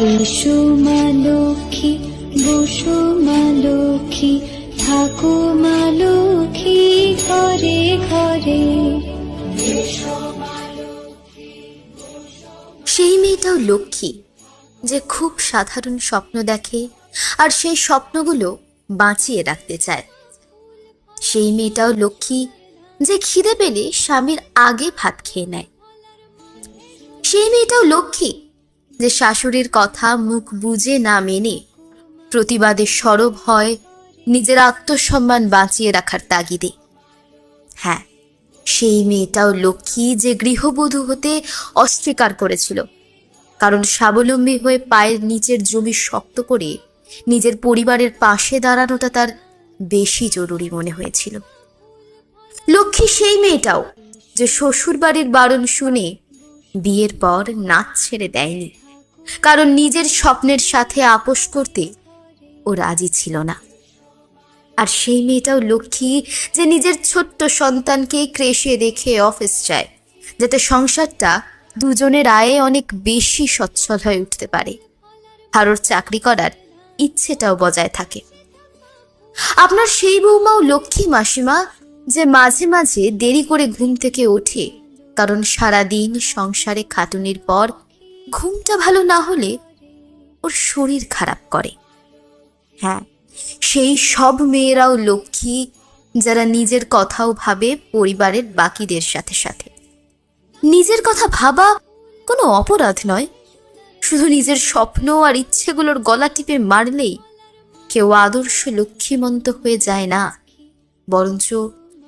এসো লক্ষ্মী লক্ষ্মী লক্ষ্মী ঘরে ঘরে। সেই মেয়েটাও লক্ষ্মী, যে খুব সাধারণ স্বপ্ন দেখে আর সেই স্বপ্নগুলো বাঁচিয়ে রাখতে চায়। সেই মেয়েটাও লক্ষ্মী, যে খিদে পেলে স্বামীর আগে ভাত খেয়ে নেয়। সেই মেয়েটাও লক্ষ্মী যে শাশুড়ির কথা মুখ বুঝে না মেনে প্রতিবাদে সরব হয় নিজের আত্মসম্মান বাঁচিয়ে রাখার তাগিদে। হ্যাঁ সেই মেয়েটাও লক্ষ্মী যে গৃহবধূ হতে অস্বীকার করেছিল, কারণ স্বাবলম্বী হয়ে পায়ের নিচের জমি শক্ত করে নিজের পরিবারের পাশে দাঁড়ানোটা তার বেশি জরুরি মনে হয়েছিল। লক্ষ্মী সেই মেয়েটাও যে শ্বশুরবাড়ির বারণ শুনে বিয়ের পর নাচ ছেড়ে দেয়নি। কারণ নিজের স্বপ্নের সাথে আপোষ করতে ও রাজি ছিল না। আর সেই মেয়েটাও লক্ষ্মী যে নিজের ছোট্ট সন্তানকে ক্রেশে রেখে অফিস যায়, যাতে সংসারটা দুজনের আয়ে অনেক বেশি সচ্ছল হয়ে উঠতে পারে। আর ওর চাকরি করার ইচ্ছেটাও বজায় থাকে। আপনার সেই বৌমাও লক্ষ্মী মাসিমা যে মাঝে মাঝে দেরি করে ঘুম থেকে ওঠে, কারণ সারাদিন সংসারে খাটুনির পর ঘুমটা ভালো না হলে ওর শরীর খারাপ করে। হ্যাঁ সেই সব মেয়েরাও লক্ষ্মী, যারা নিজের কথাও ভাবে পরিবারের বাকিদের সাথে সাথে। নিজের কথা ভাবা কোনো অপরাধ নয়। শুধু নিজের স্বপ্ন আর ইচ্ছেগুলোর গলা টিপে মারলেই কেউ আদর্শ লক্ষ্মীমন্ত হয়ে যায় না। বরঞ্চ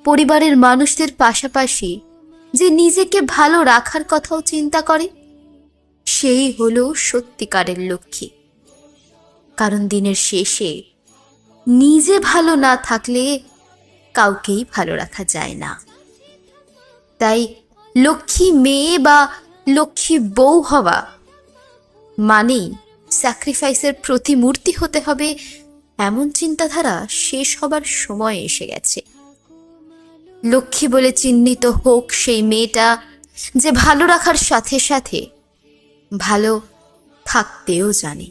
পরিবারের মানুষদের পাশাপাশি যে নিজেকে ভালো রাখার কথাও চিন্তা করে সেই হলো সত্যিকারের লক্ষ্মী। কারণ দিনের শেষে নিজে ভালো না থাকলে কাউকেই ভালো রাখা যায় না। তাই লক্ষ্মী মেয়ে বা লক্ষ্মী বউ হওয়া মানেই স্যাক্রিফাইসের প্রতিমূর্তি হতে হবে, এমন চিন্তাধারা শেষ হবার সময় এসে গেছে। লক্ষ্মী বলে চিহ্নিত হোক সেই মেয়েটা যে ভালো রাখার সাথে সাথে ভালো থাকতেও জানে।